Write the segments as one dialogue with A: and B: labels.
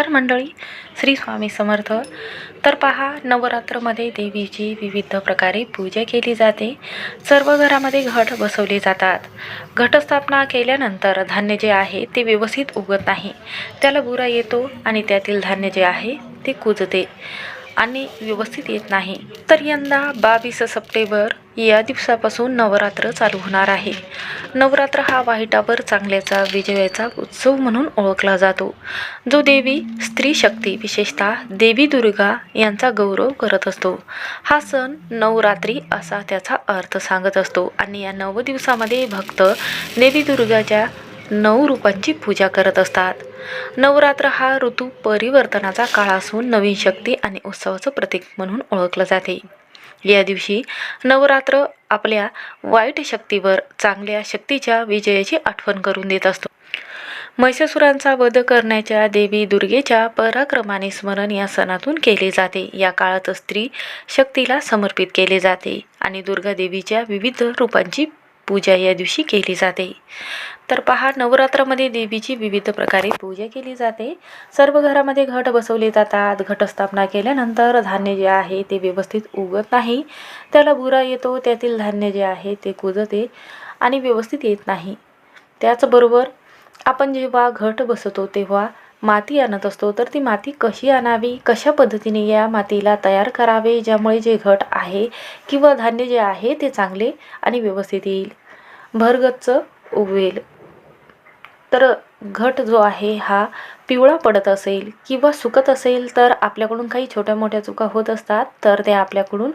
A: नमस्कार मंडळी श्री स्वामी समर्थ. तर पहा नवरात्रमध्ये देवीची विविध प्रकारे पूजा केली जाते. सर्व घरामध्ये घट बसवले जातात. घटस्थापना केल्यानंतर धान्य जे आहे ते व्यवस्थित उगत नाही. त्याला बुरा येतो आणि त्यातील धान्य जे आहे ते कुजते आणि व्यवस्थित येत नाही. तर यंदा बावीस सप्टेंबर या दिवसापासून नवरात्र चालू होणार आहे. नवरात्र हा वाईटावर चांगल्याचा विजयाचा उत्सव म्हणून ओळखला जातो. जो देवी स्त्री शक्ती विशेषतः देवी दुर्गा यांचा गौरव करत असतो. हा सण नवरात्री असा त्याचा अर्थ सांगत असतो आणि या नऊ दिवसामध्ये भक्त देवी दुर्गाच्या नऊ रूपांची पूजा करत असतात. नवरात्र हा ऋतू परिवर्तनाचा काळ असून नवीन शक्ती आणि उत्सवाचं प्रतीक म्हणून ओळखलं जाते. या दिवशी नवरात्र आपल्या वाईट शक्तीवर चांगल्या शक्तीच्या विजयाची आठवण करून देत असतो. महिषासुरांचा वध करण्याच्या देवी दुर्गेच्या पराक्रमाने स्मरण या सणातून केले जाते. या काळात स्त्री शक्तीला समर्पित केले जाते आणि दुर्गा देवीच्या विविध रूपांची पूजा या दिवशी केली जाते. तर पहा नवरात्रामध्ये देवीची विविध प्रकारे पूजा केली जाते. सर्व घरामध्ये घट बसवले जातात. घटस्थापना केल्यानंतर धान्य जे आहे ते व्यवस्थित उगत नाही. त्याला बुरा येतो त्यातील धान्य जे आहे ते कुजते आणि व्यवस्थित येत नाही. त्याचबरोबर आपण जेव्हा घट बसवतो तेव्हा माती आणत असतो तर ती माती कशी आणावी? कशा पद्धतीने या मातीला तयार करावे? ज्यामुळे जे घट आहे किंवा धान्य जे आहे ते चांगले आणि व्यवस्थित येईल. भरगच्च उगवेल. तर घट जो आहे हा पिवळा पडत असेल किंवा सुकत असेल तर आपल्याकडून काही छोट्या मोठ्या चुका होत असतात तर ते आपल्याकडून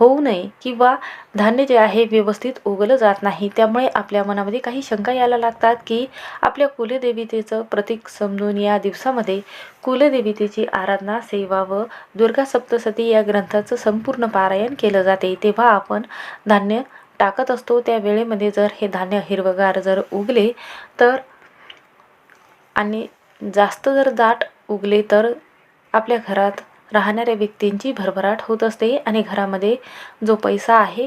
A: होऊ नये किंवा धान्य जे आहे व्यवस्थित उगलं जात नाही. त्यामुळे आपल्या मनामध्ये काही शंका यायला लागतात की आपल्या कुलदेवितेचं प्रतीक समजून या दिवसामध्ये कुलदेवितेची आराधना सेवा व दुर्गा सप्तसती या ग्रंथाचं संपूर्ण पारायण केलं जाते. तेव्हा आपण धान्य टाकत असतो त्या वेळेमध्ये जर हे धान्य हिरवगार जर उगले तर आणि जास्त जर दाट उगले तर आपल्या घरात राहणाऱ्या व्यक्तींची भरभराट होत असते आणि घरामध्ये जो पैसा आहे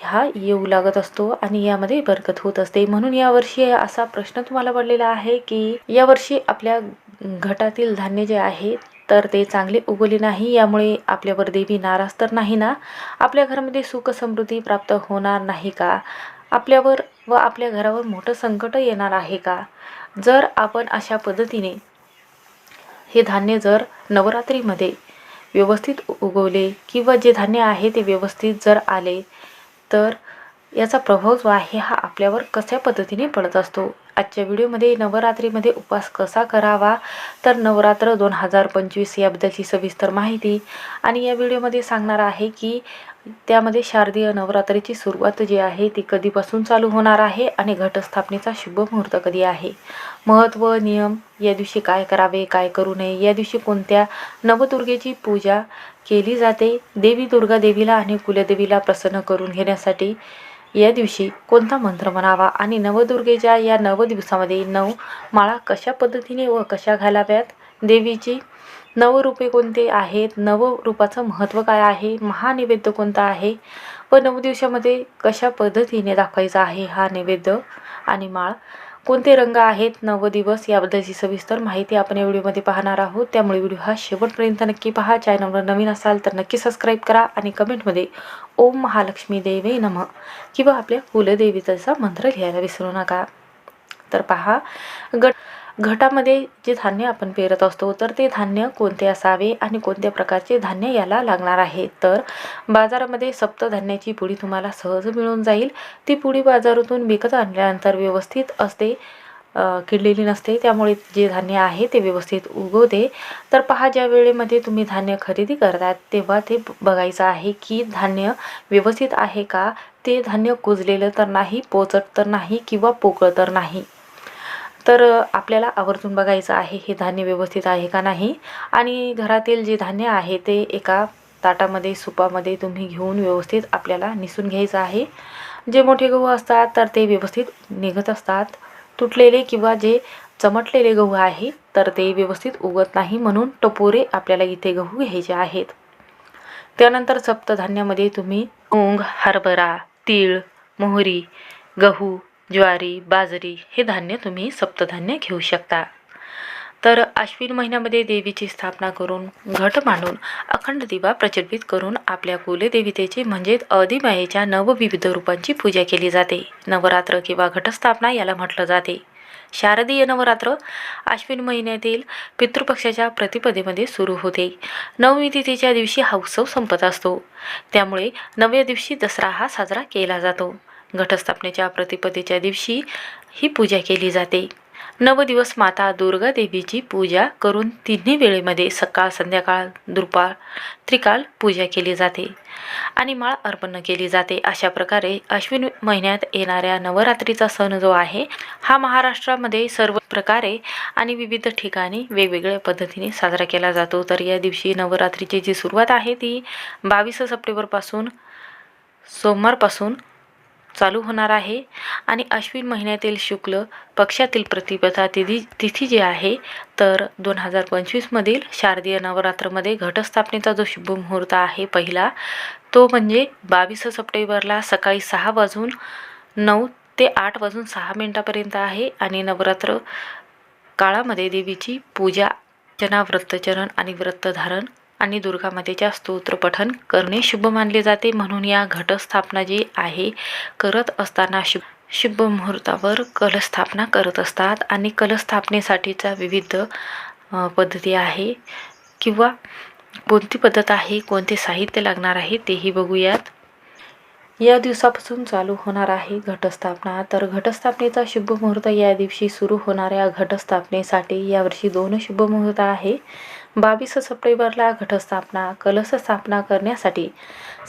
A: हा येऊ लागत असतो आणि यामध्ये बरकत होत असते. म्हणून यावर्षी असा प्रश्न तुम्हाला पडलेला आहे की यावर्षी आपल्या घटातील धान्य जे आहे तर ते चांगले उगवले नाही. यामुळे आपल्यावर देवी नाराज तर नाही ना? आपल्या घरामध्ये सुख समृद्धी प्राप्त होणार नाही का? आपल्यावर व आपल्या घरावर मोठं संकट येणार आहे का? जर आपण अशा पद्धतीने हे धान्य जर नवरात्रीमध्ये व्यवस्थित उगवले किंवा जे धान्य आहे ते व्यवस्थित जर आले तर याचा प्रभाव जो आहे हा आपल्यावर कशा पद्धतीने पडत असतो? आजच्या व्हिडिओमध्ये नवरात्रीमध्ये उपवास कसा करावा? तर नवरात्र दोन हजार पंचवीस याबद्दलची सविस्तर माहिती. आणि या व्हिडिओमध्ये सांगणार आहे की त्यामध्ये शारदीय नवरात्रीची सुरुवात जी आहे ती कधीपासून चालू होणार आहे आणि घटस्थापनेचा शुभ मुहूर्त कधी आहे? महत्त्व नियम या दिवशी काय करावे काय करू नये या दिवशी कोणत्या नवदुर्गेची पूजा केली जाते? देवी दुर्गा देवीला आणि कुलदेवीला प्रसन्न करून घेण्यासाठी या दिवशी कोणता मंत्र म्हणावा? आणि नवदुर्गेच्या या नव दिवसामध्ये नऊ माळा कशा पद्धतीने व कशा घालाव्यात? देवीची नवरूपे कोणते आहेत? नवरूपाचं महत्त्व काय आहे? महानैवेद्य कोणता आहे? व नऊ दिवसामध्ये कशा पद्धतीने दाखवायचा आहे हा नैवेद्य आणि माळ? कोणते रंग आहेत नव दिवस याबद्दलची सविस्तर माहिती आपण या व्हिडिओमध्ये पाहणार आहोत. त्यामुळे व्हिडिओ हा शेवटपर्यंत नक्की पहा. चॅनलवर नवीन असाल तर नक्की सबस्क्राईब करा आणि कमेंटमध्ये ओम महालक्ष्मी देवे नम किंवा आपल्या कुलदेवीचा मंत्र लिहायला विसरू नका. तर पहा गट घटामध्ये जे धान्य आपण पेरत असतो तर ते धान्य कोणते असावे आणि कोणत्या प्रकारचे धान्य याला लागणार आहे? तर बाजारामध्ये सप्तधान्याची पुडी तुम्हाला सहज मिळून जाईल. ती पुडी बाजारातून विकत आणल्यानंतर व्यवस्थित असते किडलेली नसते. त्यामुळे जे धान्य आहे ते व्यवस्थित उगवते. तर पहा ज्या वेळेमध्ये तुम्ही धान्य खरेदी करतात तेव्हा ते बघायचं आहे की धान्य व्यवस्थित आहे का? ते धान्य कुजलेलं तर नाही पोचट तर नाही किंवा पोकळ तर नाही? तर आपल्याला आवर्जून बघायचं आहे हे धान्य व्यवस्थित आहे का नाही? आणि घरातील जे धान्य आहे ते एका ताटामध्ये सुपामध्ये तुम्ही घेऊन व्यवस्थित आपल्याला निसून घ्यायचं आहे. जे मोठे गहू असतात तर ते व्यवस्थित निघत असतात. तुटलेले किंवा जे चमटलेले गहू आहे तर ते व्यवस्थित उगत नाही म्हणून टपोरे आपल्याला इथे गहू घ्यायचे आहेत. त्यानंतर सप्तधान्यामध्ये तुम्ही मूग हरभरा तीळ मोहरी गहू ज्वारी बाजरी हे धान्य तुम्ही सप्तधान्य घेऊ शकता. तर आश्विन महिन्यामध्ये देवीची स्थापना करून घट मांडून अखंड दिवा प्रज्वलित करून आपल्या कुलदेवतेची म्हणजेच अधिमायेच्या नवविविध रूपांची पूजा केली जाते. नवरात्र किंवा घटस्थापना याला म्हटलं जाते. शारदीय नवरात्र आश्विन महिन्यातील पितृपक्षाच्या प्रतिपदेमध्ये सुरू होते. नवमी तिथीच्या दिवशी हा उत्सव संपत असतो. त्यामुळे नवव्या दिवशी दसरा हा साजरा केला जातो. घटस्थापनेच्या प्रतिपदेच्या दिवशी ही पूजा केली जाते. नव दिवस माता दुर्गा देवीची पूजा करून तिन्ही वेळेमध्ये सकाळ संध्याकाळ दुपार त्रिकाल पूजा केली जाते आणि माळ अर्पण केली जाते. अशा प्रकारे अश्विन महिन्यात येणाऱ्या नवरात्रीचा सण जो आहे हा महाराष्ट्रामध्ये सर्व प्रकारे आणि विविध ठिकाणी वेगवेगळ्या पद्धतीने साजरा केला जातो. तर या दिवशी नवरात्रीची जी सुरुवात आहे ती बावीस सप्टेंबरपासून सोमवारपासून चालू होणार आहे. आणि अश्विन महिन्यातील शुक्ल पक्षातील प्रतिपदा तिथी तिथी जी आहे तर दोन हजार पंचवीसमधील शारदीय नवरात्रमध्ये घटस्थापनेचा जो शुभ मुहूर्त आहे पहिला तो म्हणजे बावीस सप्टेंबरला सकाळी सहा वाजून नऊ ते आठ वाजून सहा मिनटापर्यंत आहे. आणि नवरात्र काळामध्ये देवीची पूजा अर्चना व्रतचरण आणि व्रतधारण आणि दुर्गा स्तोत्रपठन करणे शुभ मानले जाते म्हणून या घटस्थापना जी आहे करत असताना शुभ शुभ मुहूर्तावर कलस्थापना करत असतात. आणि कलस्थापनेसाठीचा विविध पद्धती आहे. किंवा कोणती पद्धत आहे कोणते साहित्य लागणार आहे तेही बघूयात. या दिवसापासून चालू होणार आहे घटस्थापना. तर घटस्थापनेचा शुभ मुहूर्त या दिवशी सुरू होणाऱ्या घटस्थापनेसाठी यावर्षी दोन शुभ मुहूर्त आहे. बावीस सप्टेंबरला घटस्थापना कलश स्थापना करण्यासाठी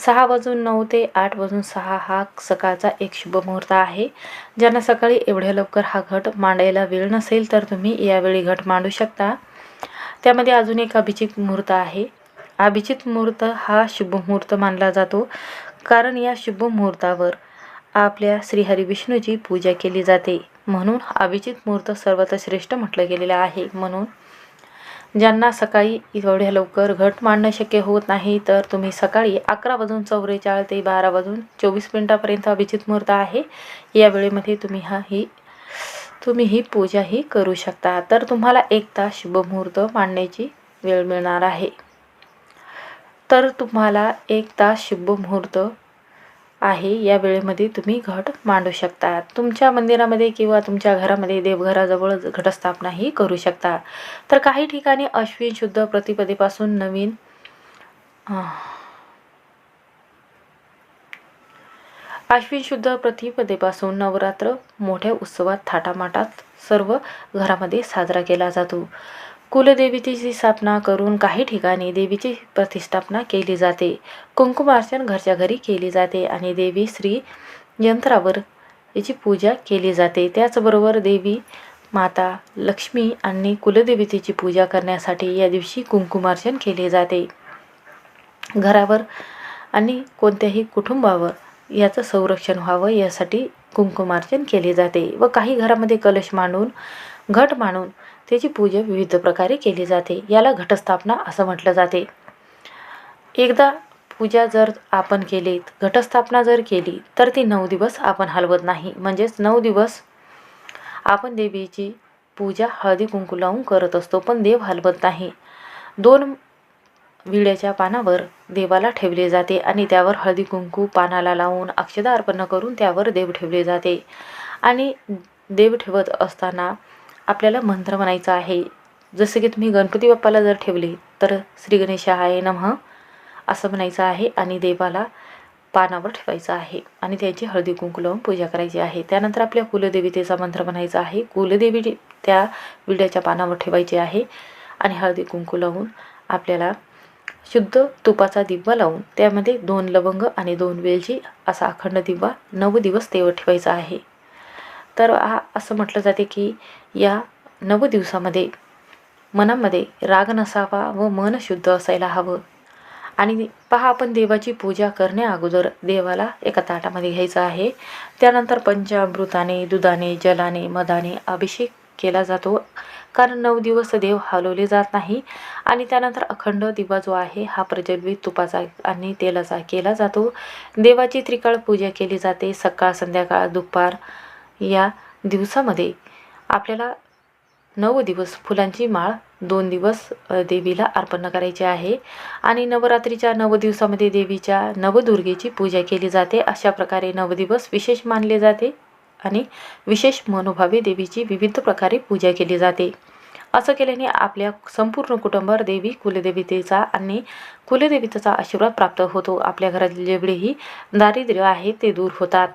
A: सहा वाजून नऊ ते आठ वाजून सहा हा सकाळचा एक शुभ मुहूर्त आहे. ज्यांना सकाळी एवढ्या लवकर हा घट मांडायला वेळ नसेल तर तुम्ही यावेळी घट मांडू शकता. त्यामध्ये अजून एक अभिजित मुहूर्त आहे. अभिजित मुहूर्त हा शुभ मुहूर्त मानला जातो. कारण या शुभ मुहूर्तावर आपल्या श्रीहरिविष्णूची पूजा केली जाते. म्हणून अभिजित मुहूर्त सर्वात श्रेष्ठ म्हटलं गेलेलं आहे. म्हणून ज्यांना सकाळी एवढ्या लवकर घट मांडणं शक्य होत नाही तर तुम्ही सकाळी अकरा वाजून चौवेचाळीस ते बारा वाजून चोवीस मिनटापर्यंत अभिजित मुहूर्त आहे. या वेळेमध्ये तुम्ही हा ही तुम्ही ही पूजा ही करू शकता. तर तुम्हाला एक तास शुभ मुहूर्त मांडण्याची वेळ मिळणार आहे. तर तुम्हाला एक तास शुभ मुहूर्त आहे या वेळेमध्ये तुम्ही घट मांडू शकता. तुमच्या मंदिरामध्ये किंवा तुमच्या घरामध्ये देवघराजवळ घटस्थापनाही करू शकता. तर काही ठिकाणी अश्विन शुद्ध प्रतिपदेपासून नवीन अश्विन शुद्ध प्रतिपदेपासून नवरात्र मोठ्या उत्सवात थाटामाटात सर्व घरामध्ये साजरा केला जातो. कुलदेवीची स्थापना करून काही ठिकाणी देवीची प्रतिष्ठापना केली जाते. कुंकुमार्चन घरच्या घरी केली जाते आणि देवी श्री यंत्रावर याची पूजा केली जाते. त्याचबरोबर देवी माता लक्ष्मी आणि कुलदेवतेची पूजा करण्यासाठी या दिवशी कुंकुमार्चन केले जाते. घरावर आणि कोणत्याही कुटुंबावर याचं संरक्षण व्हावं यासाठी कुंकुमार्चन केले जाते व काही घरामध्ये कलश मांडून घट मांडून त्याची पूजा विविध प्रकारे केली जाते. याला घटस्थापना असं म्हटलं जाते. एकदा पूजा जर आपण केली घटस्थापना जर केली तर ती नऊ दिवस आपण हलवत नाही. म्हणजेच नऊ दिवस आपण देवीची पूजा हळदी कुंकू लावून करत असतो पण देव हलवत नाही. दोन विड्याच्या पानावर देवाला ठेवले जाते आणि त्यावर हळदी कुंकू पानाला लावून अक्षदा अर्पण करून त्यावर देव ठेवले जाते. आणि देव ठेवत असताना आपल्याला मंत्र म्हणायचा आहे. जसं की तुम्ही गणपती बाप्पाला जर ठेवले तर श्री गणेशाय नमः असं म्हणायचं आहे आणि देवाला पानावर ठेवायचं आहे. आणि त्याची हळदी कुंकू लावून पूजा करायची आहे. त्यानंतर आपल्या कुलदेवतेचा मंत्र म्हणायचा आहे. कुलदेवी त्या विड्याच्या पानावर ठेवायची आहे आणि हळदी कुंकू लावून आपल्याला शुद्ध तुपाचा दिवा लावून त्यामध्ये दोन लवंग आणि दोन वेलची असा अखंड दिवा नऊ दिवस तेवर ठेवायचा आहे. तर हा असं म्हटलं जाते की या नऊ दिवसामध्ये मनामध्ये राग नसावा व मन शुद्ध असायला हवं. आणि पहा आपण देवाची पूजा करण्या अगोदर देवाला एका ताटामध्ये घ्यायचं आहे. त्यानंतर पंचामृताने दुधाने जलाने मधाने अभिषेक केला जातो. कारण नऊ दिवस देव हलवले जात नाही. आणि त्यानंतर अखंड दिवा जो आहे हा प्रज्वलित तुपाचा आणि तेलाचा केला जातो. देवाची त्रिकाळ पूजा केली जाते. सकाळ संध्याकाळ दुपार या दिवसामध्ये आपल्याला नऊ दिवस फुलांची माळ दोन दिवस देवीला अर्पण करायची आहे. आणि नवरात्रीच्या नव दिवसामध्ये देवीच्या नवदुर्गेची पूजा केली जाते. अशा प्रकारे नव दिवस विशेष मानले जाते आणि विशेष मनोभावे देवीची विविध प्रकारे पूजा केली जाते. असं केल्याने आपल्या संपूर्ण कुटुंबावर देवी कुलदेवतेचा आणि कुलदेवतेचा आशीर्वाद प्राप्त होतो. आपल्या घरातील जेवढेही दारिद्र्य आहे ते दूर होतात.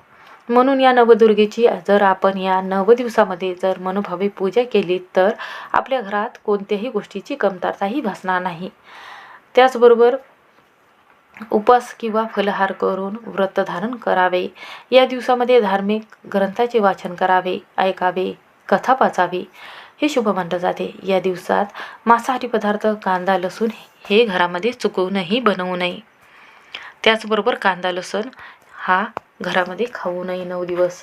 A: म्हणून या नवदुर्गेची जर आपण या नव दिवसामध्ये जर मनोभावे पूजा केली तर आपल्या घरात कोणत्याही गोष्टीची कमतरताही भासणार नाही. त्याचबरोबर उपवास किंवा फलहार करून व्रत धारण करावे. या दिवसामध्ये धार्मिक ग्रंथाचे वाचन करावे ऐकावे कथा वाचावी. हे शुभ मानलं जाते. या दिवसात मांसाहारी पदार्थ कांदा लसूण हे घरामध्ये चुकवूनही बनवू नये. त्याचबरोबर कांदा लसूण हा घरामध्ये खाऊ नये नऊ दिवस.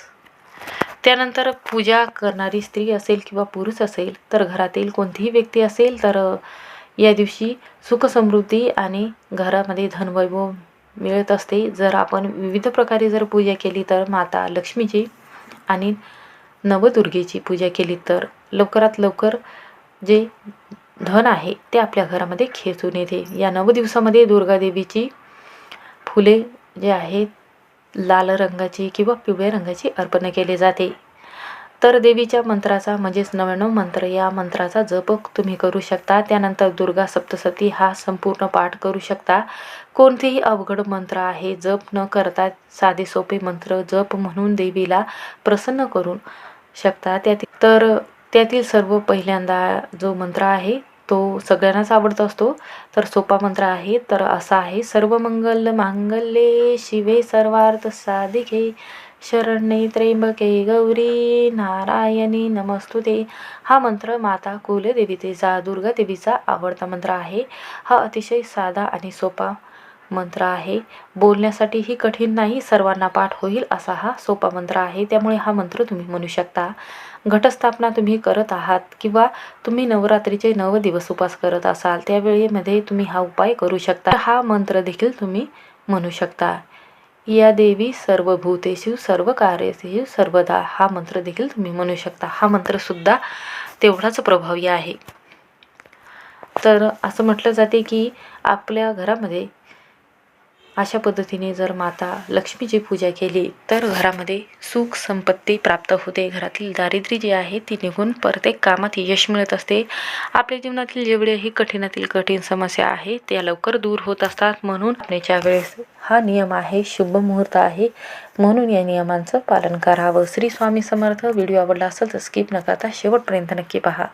A: त्यानंतर पूजा करणारी स्त्री असेल किंवा पुरुष असेल तर घरातील कोणतीही व्यक्ती असेल तर या दिवशी सुखसमृद्धी आणि घरामध्ये धनवैभव मिळत असते. जर आपण विविध प्रकारे जर पूजा केली तर माता लक्ष्मीची आणि नवदुर्गेची पूजा केली तर लवकरात लवकर जे धन आहे ते आपल्या घरामध्ये खेचून येते. या नऊ दिवसामध्ये दुर्गादेवीची फुले जे आहेत लाल रंगाची किंवा पिवळ्या रंगाची अर्पण केली जाते. तर देवीच्या मंत्राचा म्हणजेच नव्याण्णव मंत्र या मंत्राचा जप तुम्ही करू शकता. त्यानंतर दुर्गा सप्तसती हा संपूर्ण पाठ करू शकता. कोणतेही अवघड मंत्र आहे जप न करता साधे सोपे मंत्र जप म्हणून देवीला प्रसन्न करू शकता. त्यातील तर त्यातील सर्व पहिल्यांदा जो मंत्र आहे तो सगळ्यांनाच आवडत असतो. तर सोपा मंत्र आहे तर असा आहे सर्व मंगल मांगल्ये शिवे सर्वार्थ साधिके शरण्ये त्र्यंबके गौरी नारायणी नमस्तुते. हा मंत्र माता कुलदेवीतेचा दुर्गा देवीचा आवडता मंत्र आहे. हा अतिशय साधा आणि सोपा मंत्र आहे. बोलण्यासाठीही कठीण नाही सर्वांना पाठ होईल असा हा सोपा मंत्र आहे. त्यामुळे हा मंत्र तुम्ही म्हणू शकता. घटस्थापना तुम्ही करत आहात किंवा तुम्ही नवरात्रीचे नव दिवस उपास करत असाल त्यावेळेमध्ये तुम्ही हा उपाय करू शकता. हा मंत्र देखील तुम्ही म्हणू शकता. या देवी सर्व भूतेशिव सर्व कार्यशिव सर्वदा हा मंत्र देखील तुम्ही म्हणू शकता. हा मंत्रसुद्धा तेवढाच प्रभावी आहे. तर असं म्हटलं जाते की आपल्या घरामध्ये अशा पद्धतीने जर माता लक्ष्मीची पूजा केली तर घरामध्ये सुख संपत्ती प्राप्त होते. घरातील दारिद्र्य जे आहे ती निघून प्रत्येक कामात यश मिळत असते. आपल्या जीवनातील जेवढेही कठीणातील कठीण समस्या आहे त्या लवकर दूर होत असतात. म्हणून आपल्याच्या वेळेस हा नियम आहे शुभ मुहूर्त आहे. म्हणून या नियमांचं पालन करावं श्री स्वामी समर्थ व्हिडिओ आवडला असेल तर स्किप न करता शेवटपर्यंत नक्की पहा.